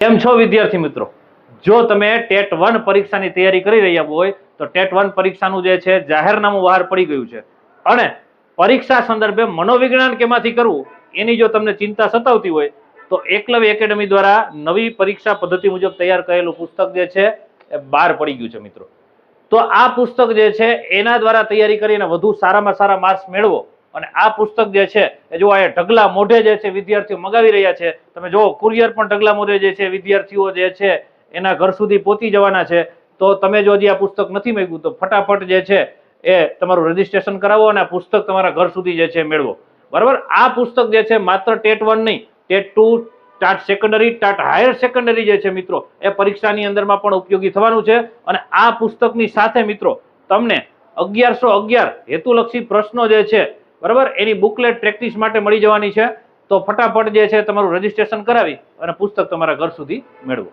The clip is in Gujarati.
કેમ છો વિદ્યાર્થી મિત્રો? જો તમે ટેટ વન પરીક્ષાની તૈયારી કરી રહ્યા હોય, તો ટેટ વન પરીક્ષાનું જે છે, જાહેરનામું બહાર પડી ગયું છે. અને પરીક્ષા સંદર્ભે મનોવિજ્ઞાન કેમાંથી કરવું, એની જો તમને ચિંતા સતાવતી હોય, તો એકલવ્ય એકેડમી દ્વારા નવી પરીક્ષા પદ્ધતિ મુજબ તૈયાર કરેલું પુસ્તક જે છે, એ બહાર પડી ગયું છે મિત્રો. તો આ પુસ્તક જે છે, એના દ્વારા તૈયારી કરીને વધુ સારામાં સારા માર્ક્સ મેળવો. અને આ પુસ્તક જે છે, એ જો આ ઢગલા મોઢે જે છે વિદ્યાર્થીઓ મગાવી રહ્યા છે. તમે જો કુરિયર પણ ઢગલા મોઢે જે છે વિદ્યાર્થીઓ જે છે, એના ઘર સુધી પહોંચી જવાના છે. તો તમે જો હજી આ પુસ્તક નથી મેળવ્યું, તો ફટાફટ જે છે, એ તમારું રજીસ્ટ્રેશન કરાવો અને આ પુસ્તક તમારા ઘર સુધી જે છે મેળવો. બરાબર? આ પુસ્તક જે છે, માત્ર ટેટ વન નહીં, TET two, TAT secondary TAT higher secondary જે છે મિત્રો, એ પરીક્ષાની અંદરમાં પણ ઉપયોગી થવાનું છે. અને આ પુસ્તકની સાથે મિત્રો, તમને અગિયારસો અગિયાર હેતુલક્ષી પ્રશ્નો જે છે બરાબર? એની બુકલેટ પ્રેક્ટિસ માટે મળી જવાની છે. તો ફટાફટ જે છે તમારું રજીસ્ટ્રેશન કરાવી અને પુસ્તક તમારા ઘર સુધી મેળવો.